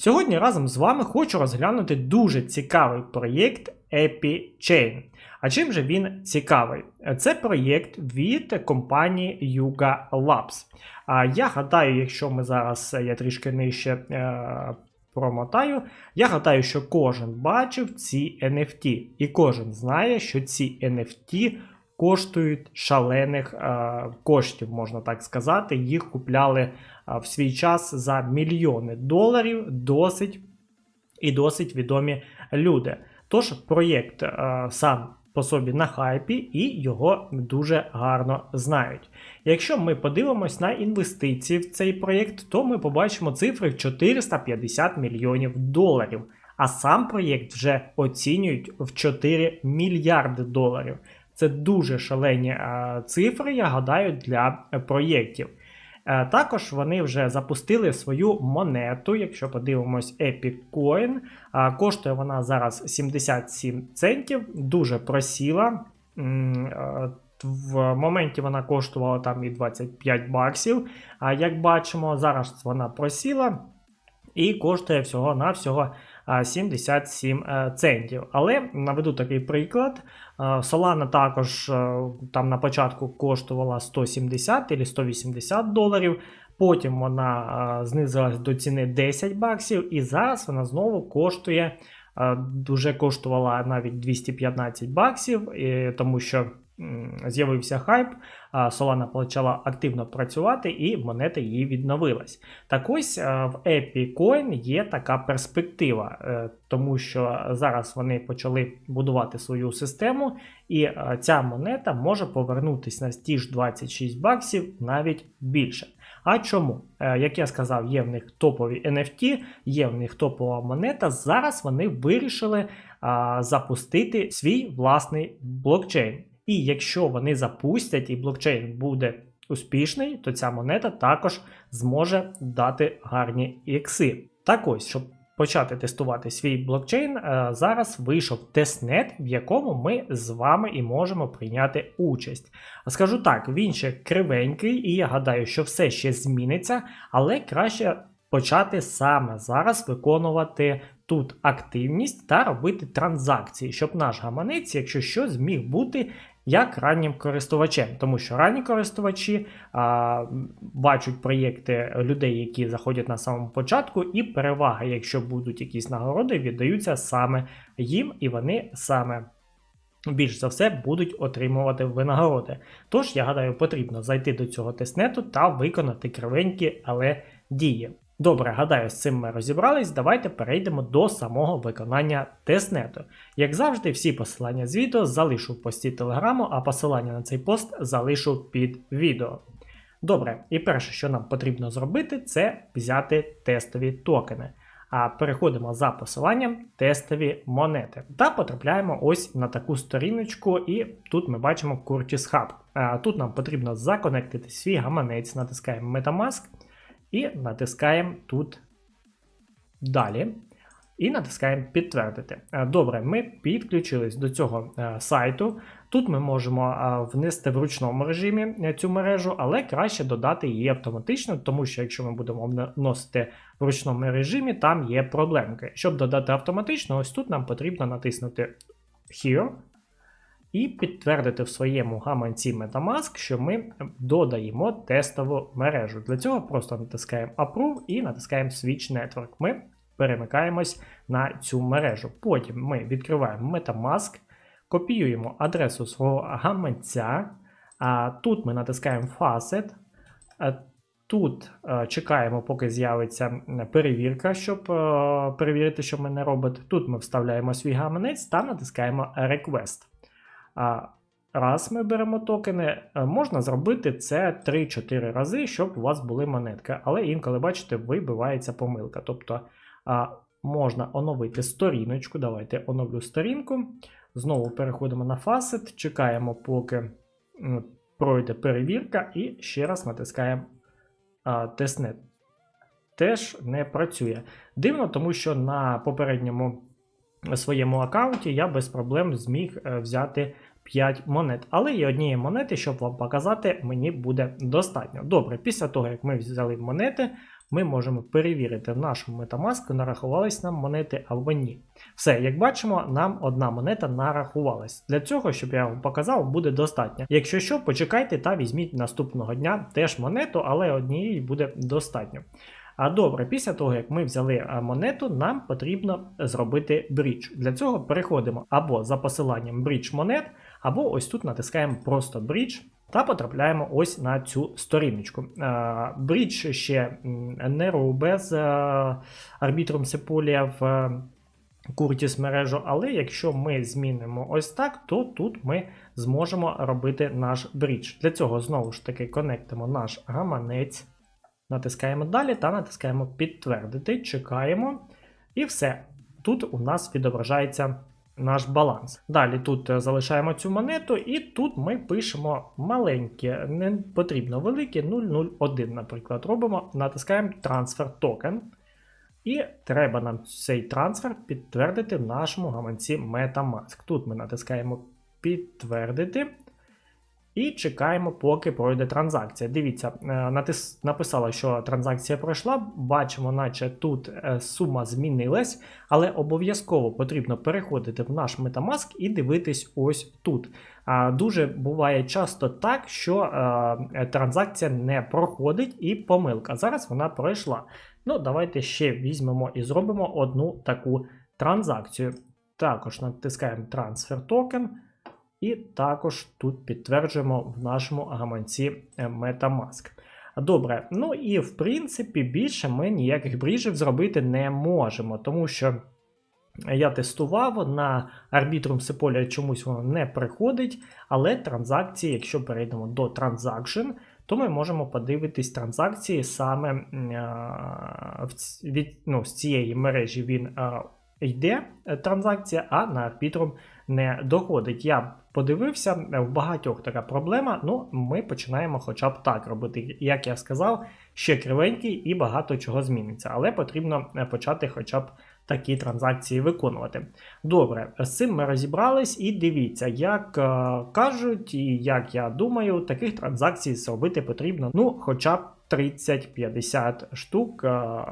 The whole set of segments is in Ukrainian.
Сьогодні разом з вами хочу розглянути дуже цікавий проєкт EpiChain. А чим же він цікавий? Це проєкт від компанії Yuga Labs. А я гадаю, якщо ми зараз я трішки нижче е, промотаю, я гадаю, що кожен бачив ці NFT, і кожен знає, що ці NFT коштують шалених е, коштів, можна так сказати. Їх купляли е, в свій час за мільйони доларів, досить і досить відомі люди. Тож проєкт сам по собі на хайпі і його дуже гарно знають. Якщо ми подивимось на інвестиції в цей проєкт, то ми побачимо цифри в 450 мільйонів доларів. А сам проєкт вже оцінюють в 4 мільярди доларів. Це дуже шалені цифри, я гадаю, для проєктів. Е, також вони вже запустили свою монету. Якщо подивимось, Epic Coin. Е, коштує вона зараз 77 центів, дуже просіла. В моменті вона коштувала там і 25 баксів. А як бачимо, зараз вона просіла і коштує всього-навсього 77 е, центів. Але наведу такий приклад. Е, Solana також е, там на початку коштувала 170 або 180 доларів. Потім вона знизилась до ціни 10 баксів, і зараз вона знову коштує, дуже коштувала навіть 215 баксів, тому що з'явився хайп, Solana почала активно працювати і монета її відновилась. Так ось в EpiCoin є така перспектива, е, тому що зараз вони почали будувати свою систему, і ця монета може повернутися на ті ж 26 баксів навіть більше. А чому? Е, як я сказав, є в них топові NFT, є в них топова монета. Зараз вони вирішили запустити свій власний блокчейн. І якщо вони запустять і блокчейн буде успішний, то ця монета також зможе дати гарні ікси. Так ось, щоб почати тестувати свій блокчейн, е, зараз вийшов тестнет, в якому ми з вами і можемо прийняти участь. Скажу так, він ще кривенький, і я гадаю, що все ще зміниться, але краще почати саме зараз виконувати тут активність та робити транзакції, щоб наш гаманець, якщо що, зміг бути як раннім користувачем, тому що ранні користувачі а, бачать проєкти людей, які заходять на самому початку, і перевага, якщо будуть якісь нагороди, віддаються саме їм, і вони саме. Більш за все будуть отримувати винагороди. Тож, я гадаю, потрібно зайти до цього тестнету та виконати кривенькі, але дії. Добре, гадаю, з цим ми розібрались. Давайте перейдемо до самого виконання тестнету. Як завжди, всі посилання з відео залишу в пості телеграму, а посилання на цей пост залишу під відео. Добре, і перше, що нам потрібно зробити, це взяти тестові токени. А переходимо за посиланням тестові монети. Та потрапляємо ось на таку сторіночку, і тут ми бачимо Curtis Hub. Тут нам потрібно законектити свій гаманець, натискаємо Metamask. І натискаємо тут далі. І натискаємо підтвердити. Е, добре, ми підключились до цього е, сайту. Тут ми можемо е, внести в ручному режимі цю мережу, але краще додати її автоматично, тому що якщо ми будемо вносити в ручному режимі, там є проблемки. Щоб додати автоматично, ось тут нам потрібно натиснути Here і підтвердити в своєму гаманці Metamask, що ми додаємо тестову мережу. Для цього просто натискаємо Approve і натискаємо Switch Network. Ми перемикаємось на цю мережу. Потім ми відкриваємо Metamask, копіюємо адресу свого гаманця. А Тут ми натискаємо Facet. Тут е, чекаємо, поки з'явиться перевірка, щоб е, перевірити, що ми не робить. Тут ми вставляємо свій гаманець та натискаємо Request. Раз ми беремо токени, е, можна зробити це 3-4 рази, щоб у вас були монетки. Але інколи, бачите, вибивається помилка. Тобто можна оновити сторіночку. Давайте оновлю сторінку. Знову переходимо на фасет, чекаємо, поки пройде перевірка, і ще раз натискаємо тестнет. Теж не працює. Дивно, тому що на попередньому своєму аккаунті я без проблем зміг е, взяти 5 монет. Але є однієї монети, щоб вам показати, мені буде достатньо. Добре, після того, як ми взяли монети, ми можемо перевірити в нашому Metamask, нарахувались нам монети або ні. Все, як бачимо, нам одна монета нарахувалась. Для цього, щоб я вам показав, буде достатньо. Якщо що, почекайте та візьміть наступного дня теж монету, але однієї буде достатньо. А добре, після того, як ми взяли монету, нам потрібно зробити брідж. Для цього переходимо або за посиланням брідж монет, або ось тут натискаємо просто брідж та потрапляємо ось на цю сторіночку. Брідж ще не робить з арбітром Сеполія в Curtis мережу, але якщо ми змінимо ось так, то тут ми зможемо робити наш брідж. Для цього знову ж таки конектимо наш гаманець. Натискаємо далі та натискаємо підтвердити, чекаємо. І все. Тут у нас відображається наш баланс. Далі тут е, залишаємо цю монету, і тут ми пишемо маленьке, не потрібно велике 001, наприклад, робимо, натискаємо трансфер токен. І треба нам цей трансфер підтвердити в нашому гаманці Metamask. Тут ми натискаємо підтвердити. І чекаємо, поки пройде транзакція. Дивіться, е, натис... написала, що транзакція пройшла. Бачимо, наче тут е, сума змінилась, але обов'язково потрібно переходити в наш Metamask і дивитись ось тут. Дуже буває часто так, що е, транзакція не проходить і помилка. Зараз вона пройшла. Ну, давайте ще візьмемо і зробимо одну таку транзакцію. Також натискаємо трансфер токен. І також тут підтверджуємо в нашому гаманці е, Metamask. Добре, ну і в принципі більше ми ніяких бріжів зробити не можемо, тому що я тестував на Arbitrum Sepolia чомусь воно не приходить, але транзакції, якщо перейдемо до Transaction, то ми можемо подивитись транзакції саме а, від, ну, з цієї мережі він а, йде е, транзакція, а на Arbitrum не доходить. Я подивився, в багатьох така проблема. Ну, ми починаємо хоча б так робити. Як я сказав, ще кривенький і багато чого зміниться, але потрібно е, почати хоча б такі транзакції виконувати. Добре, з цим ми розібрались, і дивіться, як е, кажуть, і як я думаю, таких транзакцій зробити потрібно, ну, хоча б. 30-50 штук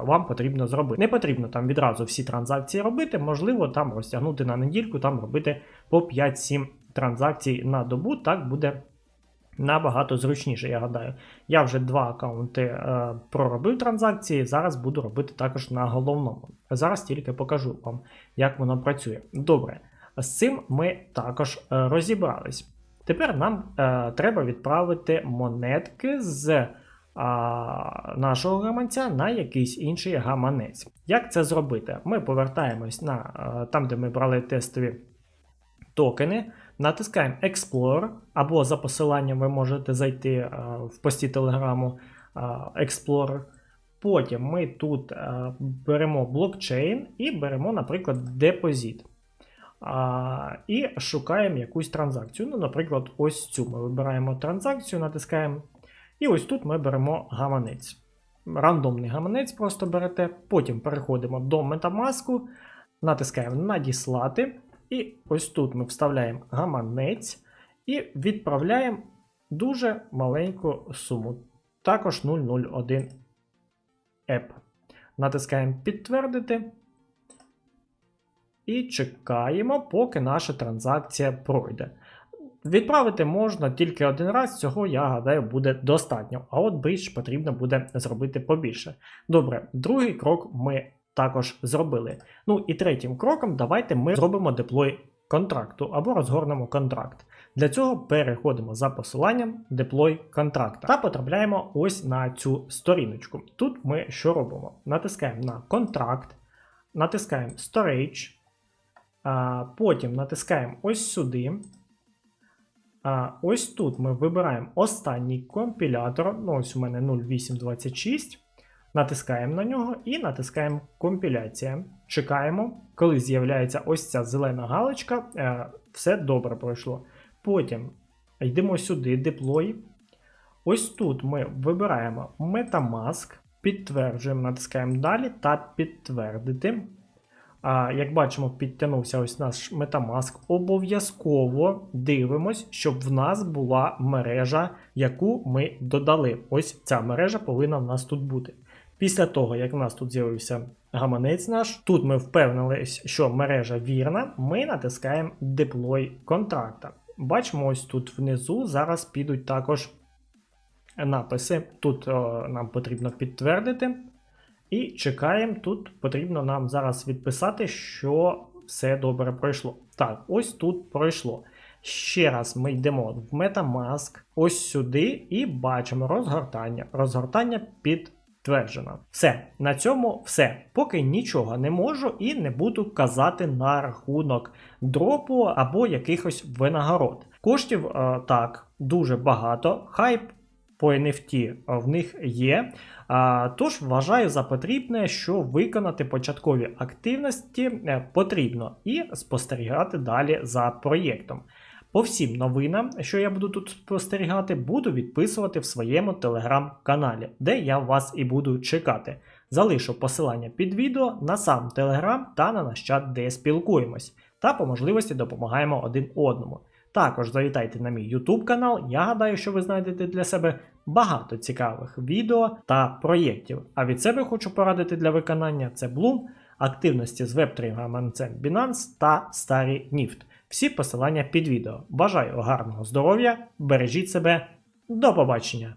вам потрібно зробити. Не потрібно там відразу всі транзакції робити, можливо, там розтягнути на недільку, там робити по 5-7 транзакцій на добу, так буде набагато зручніше, я гадаю. Я вже два аккаунти е, проробив транзакції, зараз буду робити також на головному. Зараз тільки покажу вам, як воно працює. Добре, з цим ми також е, розібрались. Тепер нам е, треба відправити монетки з а, нашого гаманця на якийсь інший гаманець. Як це зробити? Ми повертаємось на а, там, де ми брали тестові токени, натискаємо Explore, або за посиланням ви можете зайти в пості Телеграму Explorer. Потім ми тут беремо блокчейн і беремо, наприклад, депозит. І шукаємо якусь транзакцію. Ну, Наприклад, ось цю ми вибираємо транзакцію, натискаємо і ось тут ми беремо гаманець. Рандомний гаманець просто берете. Потім переходимо до Metamask, натискаємо Надіслати. І ось тут ми вставляємо гаманець і відправляємо дуже маленьку суму. Також 001 еп. Натискаємо Підтвердити. І чекаємо, поки наша транзакція пройде. Відправити можна тільки один раз, цього, я гадаю, буде достатньо. А от бридж потрібно буде зробити побільше. Добре, другий крок ми також зробили. Ну і третім кроком, давайте ми зробимо деплой контракту або розгорнемо контракт. Для цього переходимо за посиланням деплой контракта та потрапляємо ось на цю сторіночку. Тут ми що робимо? Натискаємо на контракт, натискаємо Storage, потім натискаємо ось сюди. Ось тут ми вибираємо останній компілятор. Ну, ось у мене 0826. Натискаємо на нього і натискаємо компіляція. Чекаємо, коли з'являється ось ця зелена галочка, е, все добре пройшло. Потім йдемо сюди, деплой. Ось тут ми вибираємо Metamask, підтверджуємо, натискаємо далі та підтвердити. А, як бачимо, підтягнувся ось наш Metamask. Обов'язково дивимось, щоб в нас була мережа, яку ми додали. Ось ця мережа повинна в нас тут бути. Після того, як в нас тут з'явився гаманець наш, тут ми впевнились, що мережа вірна, ми натискаємо Deploy контракта. Бачимо, ось тут внизу зараз підуть також написи. Тут о, нам потрібно підтвердити. І чекаємо. Тут потрібно нам зараз відписати, що все добре пройшло. Так, ось тут пройшло. Ще раз ми йдемо в Metamask, ось сюди, і бачимо розгортання. Розгортання підтверджено. Все, на цьому все. Поки нічого не можу і не буду казати на рахунок дропу або якихось винагород. Коштів е, так дуже багато. Хайп по NFT в них є. А, Тож вважаю за потрібне, що виконати початкові активності е, потрібно і спостерігати далі за проєктом. По всім новинам, що я буду тут спостерігати, буду відписувати в своєму телеграм-каналі, де я вас і буду чекати. Залишу посилання під відео на сам телеграм та на наш чат, де спілкуємось, та по можливості допомагаємо один одному. Також завітайте на мій YouTube канал. Я гадаю, що ви знайдете для себе багато цікавих відео та проєктів. А від себе хочу порадити для виконання це Bloom, активності з веб-3 Binance та старий Ніфт. Всі посилання під відео. Бажаю гарного здоров'я, бережіть себе, до побачення!